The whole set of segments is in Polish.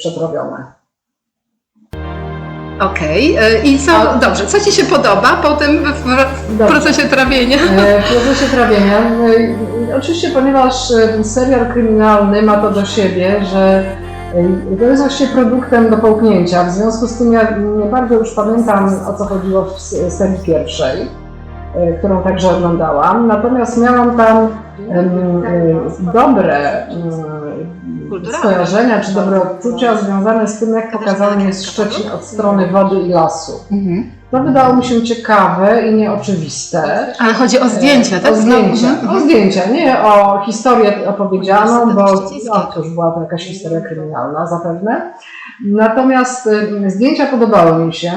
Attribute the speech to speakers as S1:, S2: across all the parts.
S1: przetrawione.
S2: Okej, e, i co,
S1: A-
S2: dobrze, co Ci się podoba potem w, w, w procesie trawienia?
S1: E, W procesie trawienia. e, Oczywiście, ponieważ e, ten serial kryminalny ma to do siebie, że e, to jest właściwie produktem do połknięcia. W związku z tym ja nie bardzo już pamiętam o co chodziło w serii pierwszej, e, którą także oglądałam. Natomiast miałam tam e, dobre
S2: Kulturalne.
S1: Skojarzenia czy dobre odczucia związane z tym, jak pokazany jest Szczecin od strony wody i lasu.
S2: Mhm.
S1: To wydało mi się ciekawe i nieoczywiste.
S2: Ale chodzi o zdjęcia, tak?
S1: O zdjęcia,
S2: Mhm.
S1: o zdjęcia, nie o historię opowiedzianą, bo no, to już była to jakaś historia kryminalna zapewne. Natomiast y, zdjęcia podobały mi się,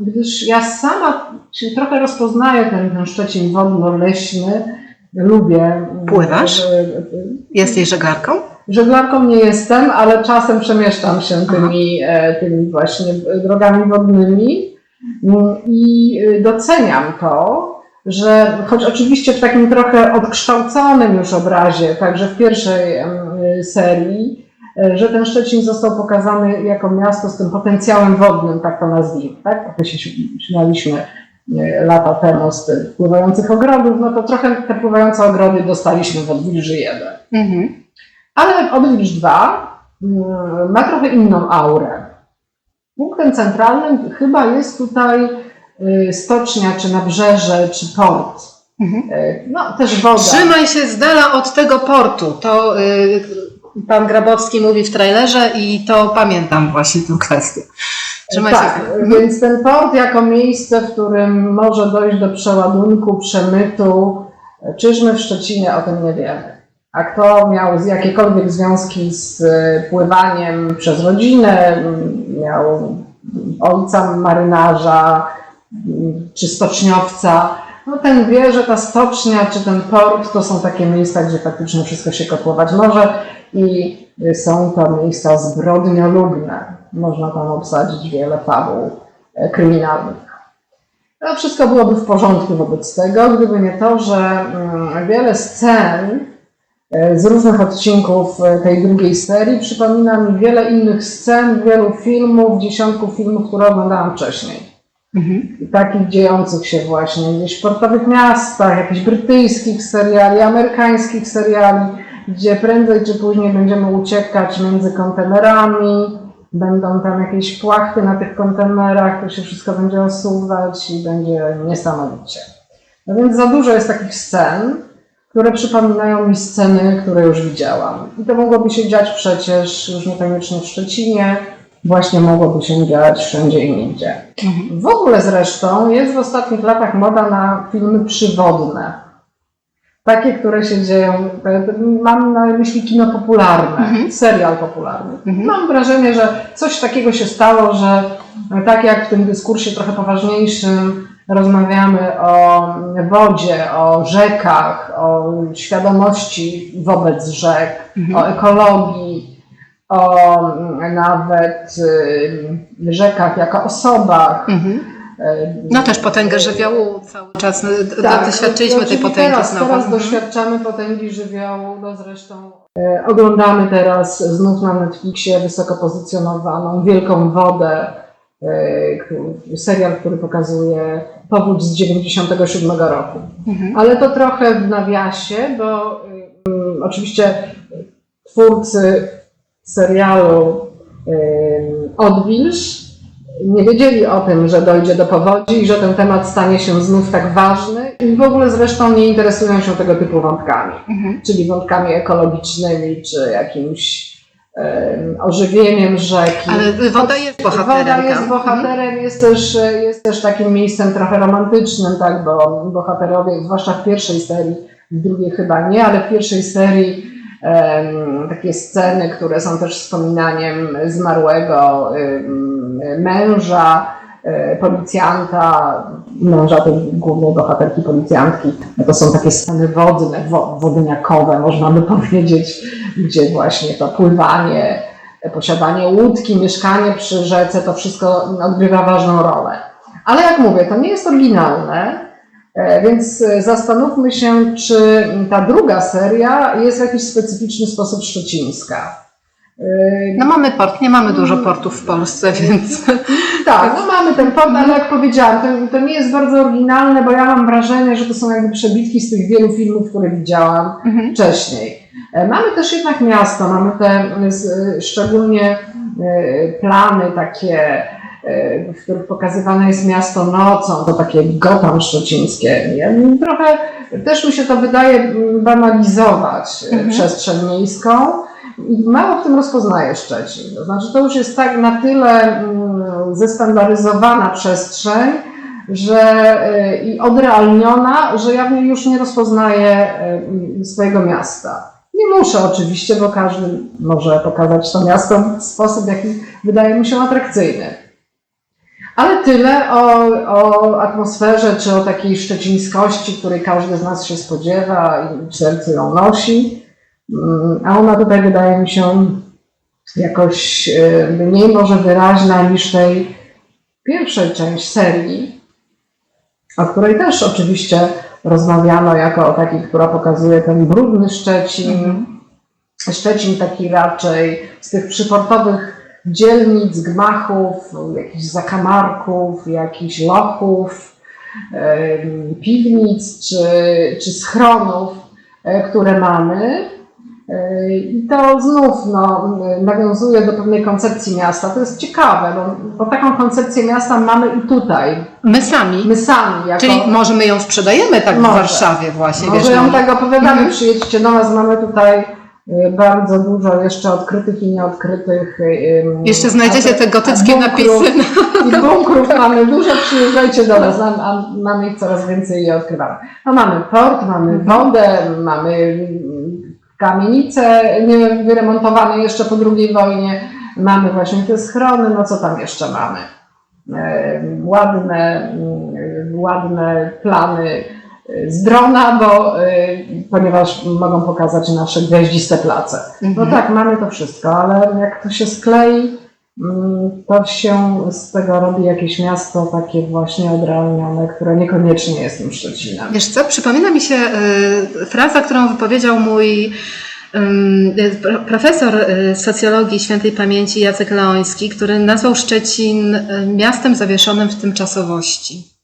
S1: gdyż ja sama się trochę rozpoznaję ten, ten Szczecin wodno-leśny, lubię.
S2: Pływasz?
S1: y, y,
S2: Jesteś żeglarką?
S1: Żeglarką nie jestem, ale czasem przemieszczam się tymi, e, tymi właśnie drogami wodnymi Mm, i y, doceniam to, że choć oczywiście w takim trochę odkształconym już obrazie, także w pierwszej serii, e, że ten Szczecin został pokazany jako miasto z tym potencjałem wodnym, tak to nazwijmy, tak? Jak my się śmialiśmy e, lata temu z tych pływających ogrodów, no to trochę te pływające ogrody dostaliśmy w Odwilży 1.
S2: Mhm.
S1: Ale Odwilż 2 mm, ma trochę inną aurę. Punktem centralnym chyba jest tutaj y, stocznia, czy nabrzeże, czy port.
S2: Mhm.
S1: Y, No, też woda.
S2: Trzymaj się z dala od tego portu. To y, pan Grabowski mówi w trailerze i to pamiętam właśnie tę kwestię. Trzymaj
S1: tak,
S2: się.
S1: więc ten port jako miejsce, w którym może dojść do przeładunku, przemytu, czyż my w Szczecinie o tym nie wiemy. A kto miał jakiekolwiek związki z y, pływaniem przez rodzinę, miał ojca marynarza czy stoczniowca, no ten wie, że ta stocznia czy ten port to są takie miejsca, gdzie faktycznie wszystko się kotłować może i są to miejsca zbrodniolubne. Można tam obsadzić wiele fabuł e, kryminalnych. To wszystko byłoby w porządku wobec tego, gdyby nie to, że mm, wiele scen e, z różnych odcinków e, tej drugiej serii przypomina mi wiele innych scen, wielu filmów, dziesiątków filmów, które oglądałam wcześniej
S2: Mhm.
S1: takich dziejących się właśnie gdzieś w portowych miastach, jakichś brytyjskich seriali, amerykańskich seriali, gdzie prędzej czy później będziemy uciekać między kontenerami, będą tam jakieś płachty na tych kontenerach, to się wszystko będzie osuwać i będzie niesamowicie. No więc za dużo jest takich scen, które przypominają mi sceny, które już widziałam. I to mogłoby się dziać przecież już niekoniecznie w Szczecinie, właśnie mogłoby się dziać wszędzie i nigdzie.
S2: Mhm.
S1: W ogóle zresztą jest w ostatnich latach moda na filmy przywodne. Takie, które się dzieją, mam na myśli kino popularne,
S2: Mhm.
S1: serial popularny.
S2: Mhm.
S1: Mam wrażenie, że coś takiego się stało, że tak jak w tym dyskursie trochę poważniejszym rozmawiamy o wodzie, o rzekach, o świadomości wobec rzek,
S2: Mhm.
S1: o ekologii, o nawet y, rzekach jako osobach.
S2: Mhm.
S1: Y,
S2: No też potęgę żywiołu cały czas d-
S1: tak,
S2: doświadczyliśmy tej potęgi
S1: teraz,
S2: znowu.
S1: Teraz
S2: Mhm.
S1: doświadczamy potęgi żywiołu, no zresztą e, oglądamy teraz znów na Netflixie wysoko pozycjonowaną Wielką Wodę, e, serial, który pokazuje powódź z 97 roku.
S2: Mhm.
S1: Ale to trochę w nawiasie, bo ym, oczywiście twórcy serialu ym, Odwilż nie wiedzieli o tym, że dojdzie do powodzi i że ten temat stanie się znów tak ważny i w ogóle zresztą nie interesują się tego typu wątkami,
S2: Mhm.
S1: czyli wątkami ekologicznymi czy jakimś ym, ożywieniem rzeki.
S2: Ale woda jest bohaterem.
S1: Woda jest
S2: tam.
S1: bohaterem, jest też, jest też takim miejscem trochę romantycznym, tak, bo bohaterowie, zwłaszcza w pierwszej serii, w drugiej chyba nie, ale w pierwszej serii em, takie sceny, które są też wspominaniem zmarłego em, męża, e, policjanta, męża tej głównej bohaterki policjantki. No to są takie sceny wodne, wo, wodniakowe, można by powiedzieć, gdzie właśnie to pływanie, posiadanie łódki, mieszkanie przy rzece, to wszystko odgrywa ważną rolę. Ale jak mówię, to nie jest oryginalne, e, więc zastanówmy się, czy ta druga seria jest w jakiś specyficzny sposób szczecińska. Y,
S2: No mamy port, nie mamy dużo portów w Polsce, więc
S1: Tak, no mamy ten port, ale jak powiedziałam, to, to nie jest bardzo oryginalne, bo ja mam wrażenie, że to są jakby przebitki z tych wielu filmów, które widziałam
S2: Mhm.
S1: wcześniej. E, Mamy też jednak miasto, mamy te e, szczególnie e, plany takie, w których pokazywane jest miasto nocą, to takie Gotham szczecińskie. Ja- Trochę też mi się to wydaje banalizować
S2: Mhm.
S1: przestrzeń miejską. Mało w tym rozpoznaje Szczecin. To znaczy, to już jest tak na tyle mm, zestandaryzowana przestrzeń, że e, i odrealniona, że ja w niej już nie rozpoznaję e, swojego miasta. Nie muszę oczywiście, bo każdy może pokazać to miasto w sposób, jaki wydaje mu się atrakcyjny. Ale tyle o, o atmosferze, czy o takiej szczecińskości, której każdy z nas się spodziewa i w sercu ją nosi. Mm, A ona tutaj wydaje mi się jakoś e, mniej może wyraźna niż tej pierwszej część serii, o której też oczywiście rozmawiano jako o takiej, która pokazuje ten brudny Szczecin, Szczecin taki raczej z tych przyportowych dzielnic, gmachów, jakichś zakamarków, jakichś lochów, piwnic czy, czy schronów, e, które mamy. E, I to znów no, nawiązuje do pewnej koncepcji miasta. To jest ciekawe, bo, bo taką koncepcję miasta mamy i tutaj.
S2: my sami.
S1: My sami, jako,
S2: Czyli może my ją sprzedajemy tak
S1: Może.
S2: w Warszawie właśnie,
S1: może
S2: wiesz,
S1: ją
S2: no.
S1: tak opowiadamy,
S2: Mhm.
S1: przyjedźcie do nas, mamy tutaj y, bardzo dużo jeszcze odkrytych i nieodkrytych.
S2: Jeszcze znajdziecie te gotyckie
S1: bunkrów-
S2: napisy.
S1: I bunkrów mamy dużo, przyjeżdżajcie do nas, a mamy ich coraz więcej i odkrywamy. No mamy port, mamy
S2: Mhm.
S1: wodę, mamy kamienice nie wyremontowane jeszcze po II wojnie, mamy właśnie te schrony, no co tam jeszcze mamy? E, ładne, mm, ładne plany e, z drona, bo, e, ponieważ mogą pokazać nasze gwiaździste place. No
S2: Mhm.
S1: tak, mamy to wszystko, ale jak to się sklei, to się z tego robi jakieś miasto takie właśnie odrealnione, które niekoniecznie jest tym Szczecinem.
S2: Wiesz co, przypomina mi się y, fraza, którą wypowiedział mój y, pro- profesor y, socjologii świętej pamięci Jacek Leoński, który nazwał Szczecin y, miastem zawieszonym w tymczasowości.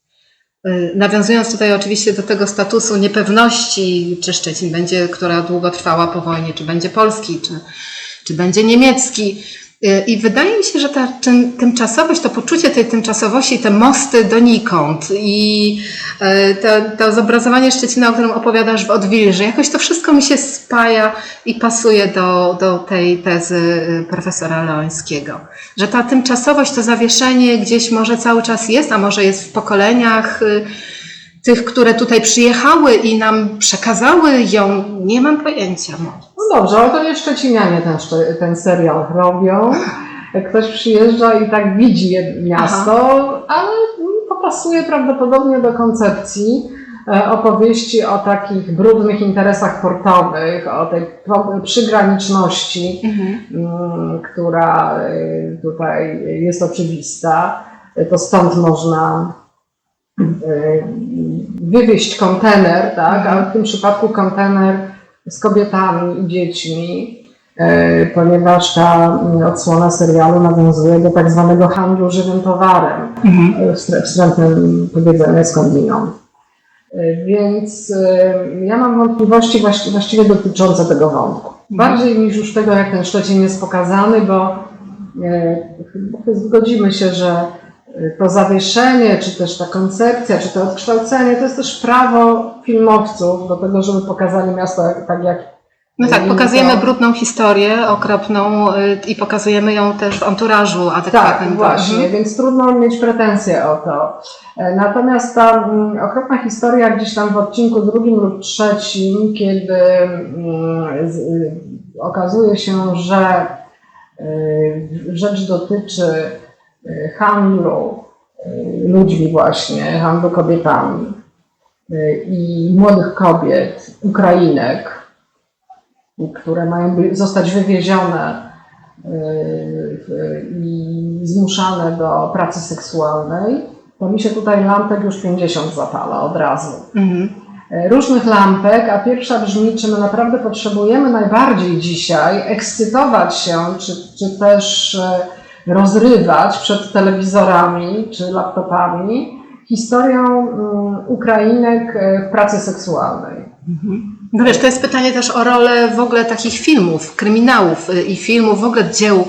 S2: Nawiązując tutaj oczywiście do tego statusu niepewności, czy Szczecin będzie, która długo trwała po wojnie, czy będzie polski, czy, czy będzie niemiecki. Y, I wydaje mi się, że ta tym, tymczasowość, to poczucie tej tymczasowości, te mosty donikąd i e, to, to zobrazowanie Szczecina, o którym opowiadasz w Odwilży, jakoś to wszystko mi się spaja i pasuje do, do tej tezy y, profesora Leońskiego. Że ta tymczasowość, to zawieszenie gdzieś może cały czas jest, a może jest w pokoleniach y, tych, które tutaj przyjechały i nam przekazały ją, nie mam pojęcia. może.
S1: Dobrze, ale to nie Szczecinianie ten, ten serial robią. Ktoś przyjeżdża i tak widzi miasto, ale to pasuje prawdopodobnie do koncepcji e, opowieści o takich brudnych interesach portowych, o tej przygraniczności, mm, która y, tutaj jest oczywista, to stąd można y, wywieźć kontener, tak? ale w tym przypadku kontener z kobietami i dziećmi, y, ponieważ ta y, odsłona serialu nawiązuje do tak zwanego handlu żywym towarem w stre- wstrętnym powiedzeniu skądinąd. Y, Więc y, ja mam wątpliwości właści- właściwie dotyczące tego wątku. Bardziej niż już tego, jak ten Szczecin jest pokazany, bo zgodzimy się, że to zawieszenie, czy też ta koncepcja, czy to odkształcenie, to jest też prawo filmowców do tego, żeby pokazali miasto tak, jak
S2: No tak, pokazujemy brudną historię, okropną y, i pokazujemy ją też w anturażu adekwatnym.
S1: Tak, właśnie,
S2: Mhm.
S1: więc trudno mieć pretensje o to. E, Natomiast ta mm, okropna historia gdzieś tam w odcinku drugim lub trzecim, kiedy mm, y, okazuje się, że y, rzecz dotyczy y, handlu y, ludźmi właśnie, handlu kobietami y, i młodych kobiet, Ukrainek, które mają zostać wywiezione i zmuszane do pracy seksualnej, to mi się tutaj lampek już 50 zapala od razu.
S2: Mhm.
S1: e, różnych lampek, a pierwsza brzmi, czy my naprawdę potrzebujemy najbardziej dzisiaj ekscytować się, czy, czy też e, rozrywać przed telewizorami czy laptopami historią mm, Ukrainek e, w pracy seksualnej.
S2: No wiesz, to jest pytanie też o rolę w ogóle takich filmów, kryminałów y, i filmów, w ogóle dzieł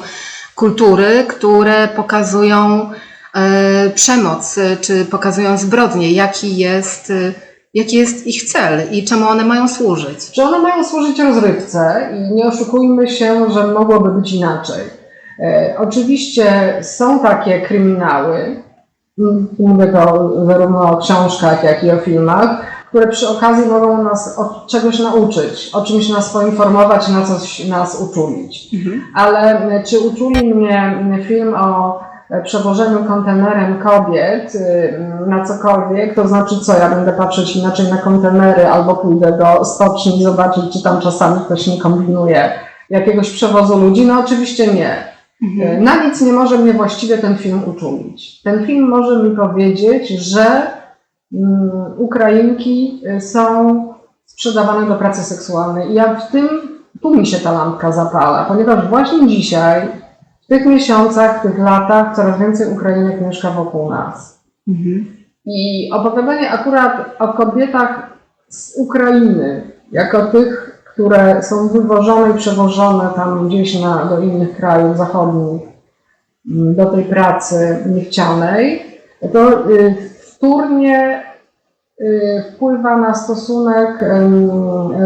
S2: kultury, które pokazują e, przemoc, y, czy pokazują zbrodnie, jaki jest, y, jaki jest ich cel i czemu one mają służyć.
S1: Że one mają służyć rozrywce i nie oszukujmy się, że mogłoby być inaczej. E, oczywiście są takie kryminały, m, mówię to zarówno o książkach, jak i o filmach, które przy okazji mogą nas od czegoś nauczyć, o czymś nas poinformować, na coś nas uczulić. Ale e, czy uczuli mnie m, film o e, przewożeniu kontenerem kobiet y, na cokolwiek, to znaczy co, ja będę patrzeć inaczej na kontenery albo pójdę do stoczni i zobaczyć, czy tam czasami ktoś nie kombinuje jakiegoś przewozu ludzi? No oczywiście nie. Y, Na nic nie może mnie właściwie ten film uczulić. Ten film może mi powiedzieć, że mm, Ukrainki y, są sprzedawane do pracy seksualnej. I ja w tym, tu mi się ta lampka zapala, ponieważ właśnie dzisiaj, w tych miesiącach, w tych latach, coraz więcej Ukrainek mieszka wokół nas. I opowiadanie akurat o kobietach z Ukrainy, jako tych, które są wywożone i przewożone tam gdzieś na, do innych krajów zachodnich, m, do tej pracy niechcianej, to y, wtórnie y, wpływa na stosunek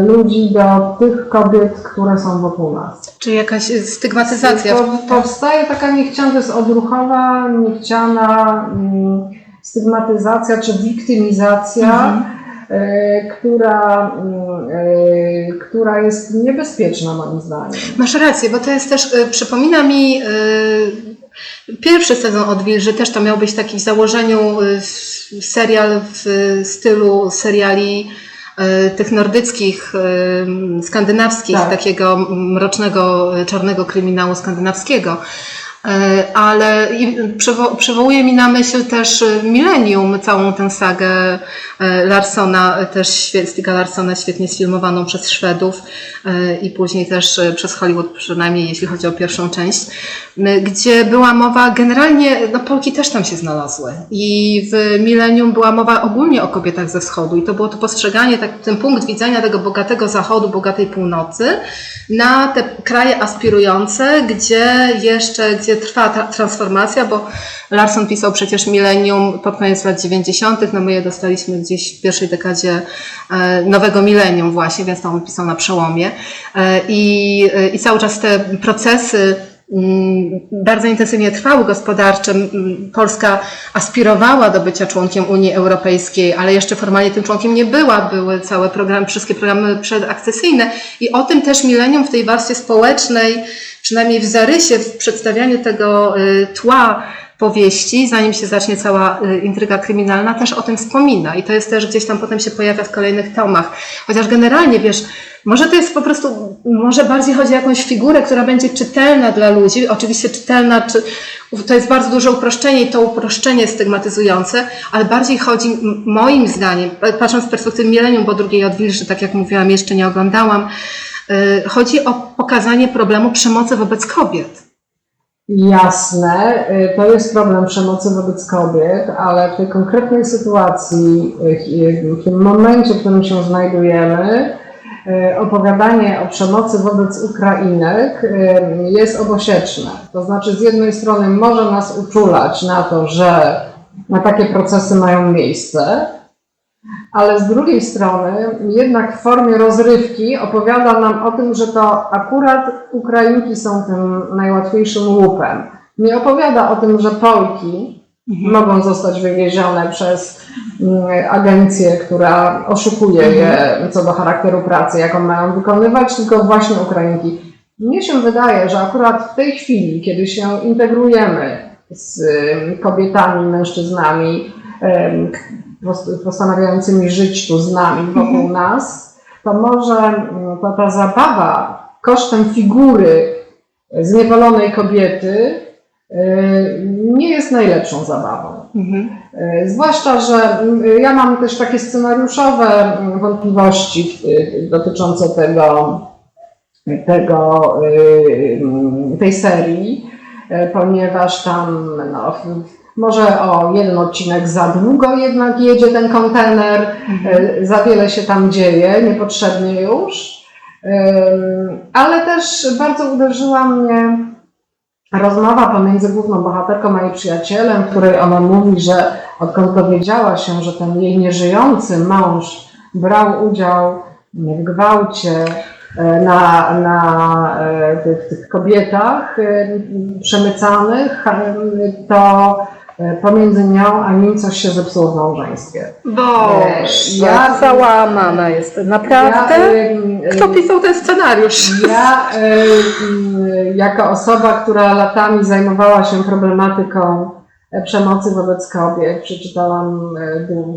S1: ludzi do tych kobiet, które są wokół nas.
S2: Czy jakaś stygmatyzacja?
S1: Po, powstaje taka niechciana, to jest odruchowa, niechciana mm, stygmatyzacja czy wiktymizacja,
S2: Mhm.
S1: E, która, mm, e, która jest niebezpieczna moim zdaniem.
S2: Masz rację, bo to jest też, y, przypomina mi pierwszy sezon Odwilży, też to miał być taki w założeniu serial w stylu seriali tych nordyckich, skandynawskich,
S1: Tak.
S2: takiego mrocznego, czarnego kryminału skandynawskiego. Y, Ale przywo- przywołuje mi na myśl też y, Millennium, całą tę sagę y, Larsona, też Stiga Larsona, świetnie sfilmowaną przez Szwedów i później też przez Hollywood, przynajmniej jeśli chodzi o pierwszą część, gdzie była mowa generalnie, no Polki też tam się znalazły. I w Millennium była mowa ogólnie o kobietach ze wschodu i to było to postrzeganie, tak, ten punkt widzenia tego bogatego zachodu, bogatej północy na te kraje aspirujące, gdzie jeszcze, gdzie trwa ta transformacja, bo Larson pisał przecież Millennium pod koniec lat 90., no my je dostaliśmy gdzieś w pierwszej dekadzie e, nowego milenium właśnie, więc to on pisał na przełomie. E, I, e, i cały czas te procesy mm, bardzo intensywnie trwały gospodarcze. Polska aspirowała do bycia członkiem Unii Europejskiej, ale jeszcze formalnie tym członkiem nie była. Były całe programy, wszystkie programy przedakcesyjne i o tym też milenium w tej warstwie społecznej, przynajmniej w zarysie, w przedstawianiu tego y, tła powieści, zanim się zacznie cała y, intryga kryminalna, też o tym wspomina. I to jest też gdzieś tam potem się pojawia w kolejnych tomach. Chociaż generalnie, wiesz, może to jest po prostu, może bardziej chodzi o jakąś figurę, która będzie czytelna dla ludzi. Oczywiście czytelna, czy, to jest bardzo duże uproszczenie i to uproszczenie stygmatyzujące, ale bardziej chodzi, moim zdaniem, patrząc z perspektywy milenium, bo drugiej odwilży, tak jak mówiłam, jeszcze nie oglądałam, chodzi o pokazanie problemu przemocy wobec kobiet.
S1: Jasne, y, to jest problem przemocy wobec kobiet, ale w tej konkretnej sytuacji, y, w tym momencie, w którym się znajdujemy, y, opowiadanie o przemocy wobec Ukrainek y, jest obosieczne. To znaczy, z jednej strony może nas uczulać na to, że na takie procesy mają miejsce, ale z drugiej strony jednak w formie rozrywki opowiada nam o tym, że to akurat Ukrainki są tym najłatwiejszym łupem. Nie opowiada o tym, że Polki mogą zostać wywiezione przez mm, agencję, która oszukuje je co do charakteru pracy, jaką mają wykonywać, tylko właśnie Ukrainki. Mnie się wydaje, że akurat w tej chwili, kiedy się integrujemy z ym, kobietami, mężczyznami, postanawiającymi żyć tu z nami, wokół nas, to może mm, ta, ta zabawa kosztem figury zniewolonej kobiety y, nie jest najlepszą zabawą.
S2: Mhm.
S1: Y, Zwłaszcza, że y, ja mam też takie scenariuszowe y, wątpliwości y, dotyczące tego, tego, tej serii, ponieważ tam no, może o jeden odcinek za długo jednak jedzie ten kontener, y, za wiele się tam dzieje, niepotrzebnie już. Ale też bardzo uderzyła mnie rozmowa pomiędzy główną bohaterką a jej przyjacielem, w której ona mówi, że odkąd dowiedziała się, że ten jej nieżyjący mąż brał udział w gwałcie e, na, na e, tych, tych kobietach e, przemycanych, e, to e, pomiędzy nią a nim coś się zepsuło w małżeństwie.
S2: Boże,
S1: Ja-
S2: załamana jestem. Naprawdę?
S1: Ja, ym,
S2: Kto pisał ten scenariusz?
S1: Ja, y, y, jako osoba, która latami zajmowała się problematyką e, przemocy wobec kobiet, przeczytałam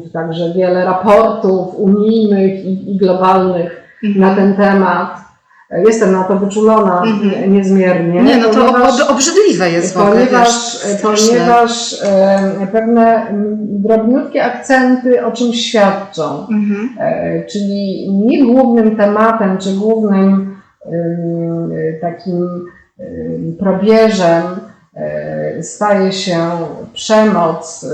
S1: y, także wiele raportów unijnych i, i globalnych na ten temat. E, Jestem na to wyczulona
S2: Mhm.
S1: y, niezmiernie.
S2: Nie, no to
S1: ponieważ-
S2: ob- obrzydliwe jest w ogóle,
S1: Ponieważ,
S2: wiesz,
S1: ponieważ e, pewne drobniutkie akcenty o czymś świadczą.
S2: Mhm.
S1: E, czyli nie głównym tematem, czy głównym ym, takim probierzem e, staje się przemoc,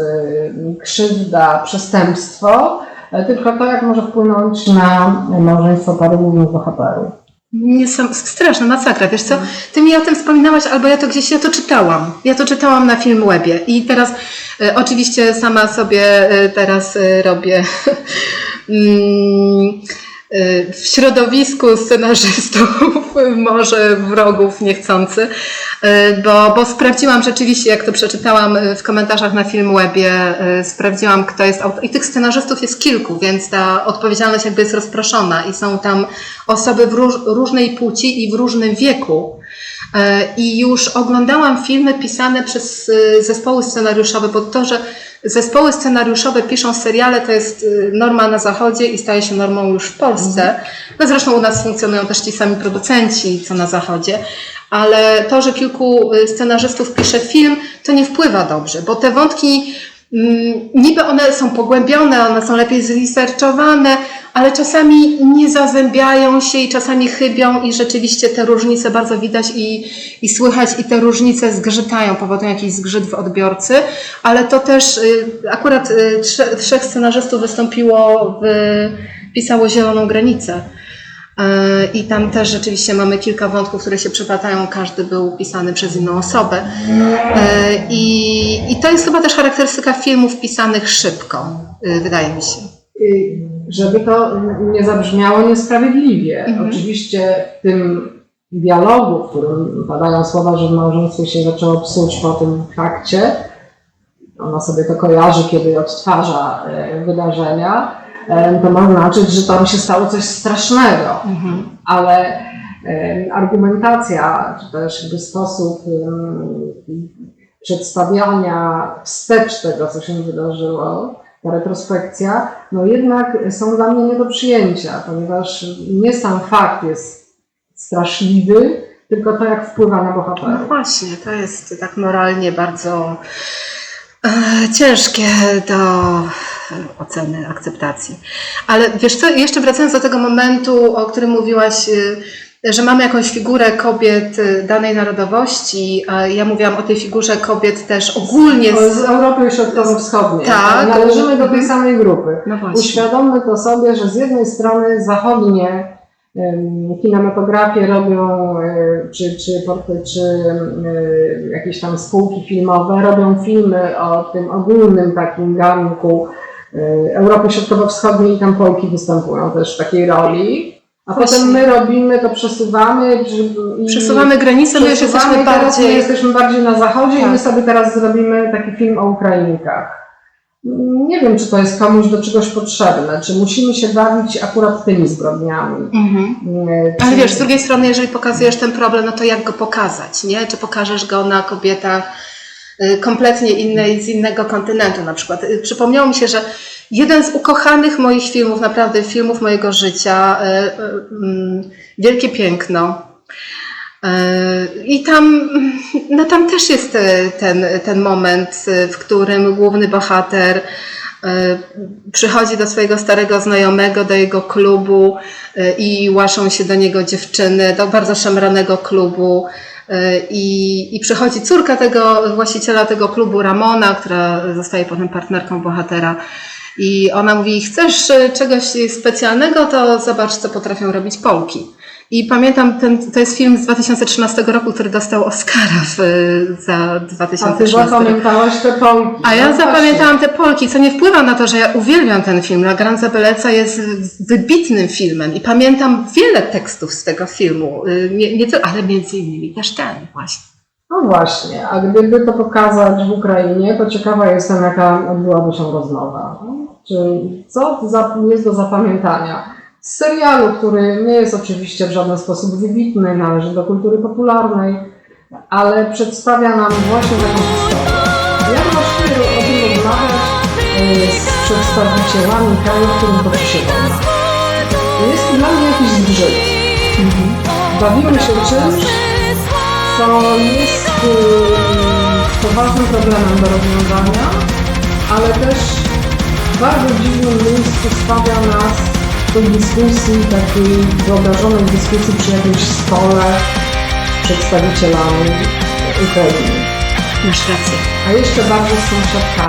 S1: krzywda, przestępstwo, e, tylko to, jak może wpłynąć na małżeństwo paru głównych bohaterów.
S2: Niesam, straszna masakra, wiesz co? Ty mi o tym wspominałaś, albo ja to gdzieś, ja to czytałam. Ja to czytałam na Filmwebie i teraz e, oczywiście sama sobie e, teraz e, robię mm, w środowisku scenarzystów, może wrogów niechcący, bo, bo sprawdziłam rzeczywiście, jak to przeczytałam e, w komentarzach na Filmwebie, e, sprawdziłam, kto jest autor. I tych scenarzystów jest kilku, więc ta odpowiedzialność jakby jest rozproszona i są tam osoby w róż, różnej płci i w różnym wieku. E, I już oglądałam filmy pisane przez e, zespoły scenariuszowe, bo to, że zespoły scenariuszowe piszą seriale, to jest e, norma na zachodzie i staje się normą już w Polsce. No zresztą u nas funkcjonują też ci sami producenci, co na zachodzie. Ale to, że kilku e, scenarzystów pisze film, to nie wpływa dobrze, bo te wątki Mm, Niby one są pogłębione, one są lepiej zresearchowane, ale czasami nie zazębiają się i czasami chybią i rzeczywiście te różnice bardzo widać i, i słychać i te różnice zgrzytają, powodują jakiś zgrzyt w odbiorcy, ale to też y, akurat y, trze, trzech scenarzystów wystąpiło, w, pisało Zieloną Granicę. E, I tam też rzeczywiście mamy kilka wątków, które się przeplatają. Każdy był pisany przez inną osobę. E, I, I to jest chyba też charakterystyka filmów pisanych szybko, e, wydaje mi się.
S1: Y, Żeby to nie zabrzmiało niesprawiedliwie.
S2: Mhm.
S1: Oczywiście w tym dialogu, w którym padają słowa, że w małżeństwie się zaczęło psuć po tym fakcie, ona sobie to kojarzy, kiedy odtwarza e, wydarzenia, to ma znaczyć, że tam się stało coś strasznego. Ale e, argumentacja, czy też jakby sposób em, przedstawiania wstecz tego, co się wydarzyło, ta retrospekcja, no jednak są dla mnie nie do przyjęcia, ponieważ nie sam fakt jest straszliwy, tylko to, jak wpływa na
S2: No
S1: bohaterów.
S2: właśnie, to jest tak moralnie bardzo e, ciężkie do oceny, akceptacji. Ale wiesz co, jeszcze wracając do tego momentu, o którym mówiłaś, y, że mamy jakąś figurę kobiet y, danej narodowości, a ja mówiłam o tej figurze kobiet też ogólnie
S1: Z
S2: z...
S1: Europy Środkowo-Wschodniej.
S2: Tak.
S1: Należymy do tej samej grupy.
S2: No.
S1: Uświadommy to sobie, że z jednej strony zachodnie em, kinematografię robią, e, czy, czy, czy e, jakieś tam spółki filmowe, robią filmy o tym ogólnym takim garnku e, Europy Środkowo-Wschodniej i tam Polki występują też w takiej roli. A
S2: Właśnie.
S1: potem my robimy, to przesuwamy. i-
S2: Przesuwamy granice, my już jesteśmy
S1: i teraz My
S2: bardziej...
S1: jesteśmy bardziej na zachodzie i
S2: Tak.
S1: my sobie teraz zrobimy taki film o Ukrainkach. Nie wiem, czy to jest komuś do czegoś potrzebne, czy musimy się bawić akurat tymi zbrodniami.
S2: Mhm. Ale wiesz, z drugiej strony, jeżeli pokazujesz ten problem, no to jak go pokazać, nie? Czy pokażesz go na kobietach y, kompletnie innej, z innego kontynentu na przykład. Y, Przypomniało mi się, że jeden z ukochanych moich filmów, naprawdę filmów mojego życia, y, y, mm, Wielkie Piękno, I tam, no tam też jest ten, ten moment, w którym główny bohater przychodzi do swojego starego znajomego, do jego klubu i łaszą się do niego dziewczyny, do bardzo szemranego klubu. E, I, I przychodzi córka tego właściciela tego klubu, Ramona, która zostaje potem partnerką bohatera. I ona mówi: Chcesz czegoś specjalnego, to zobacz, co potrafią robić Polki. I pamiętam, ten, to jest film z 2013 roku, który dostał Oscara w, za
S1: A ty
S2: 2013
S1: zapamiętałaś te Polki.
S2: A ja
S1: No
S2: zapamiętałam te Polki, co nie wpływa na to, że ja uwielbiam ten film. La Gran Zabeleca jest wybitnym filmem i pamiętam wiele tekstów z tego filmu, y, nie, nie, tylko- ale między innymi też ten właśnie.
S1: No właśnie, a gdyby to pokazać w Ukrainie, to ciekawa jestem, jaka odbyłaby się rozmowa. Czy co jest do zapamiętania? Z serialu, który nie jest oczywiście w żaden sposób wybitny, należy do kultury popularnej, ale przedstawia nam właśnie taką historię. Jak właściwie o tym rozmawiać e, z przedstawicielami kraju, w którym toczy się? Jest to dla mnie jakiś zgrzyt. Bawimy się czymś, co jest y, poważnym problemem do rozwiązania, ale też w bardzo dziwnym miejscu stawia nas do dyskusji, takiej wyobrażonej dyskusji przy jakimś stole z przedstawicielami Ukrainy.
S2: Masz rację.
S1: A jeszcze bardziej z sąsiadkami.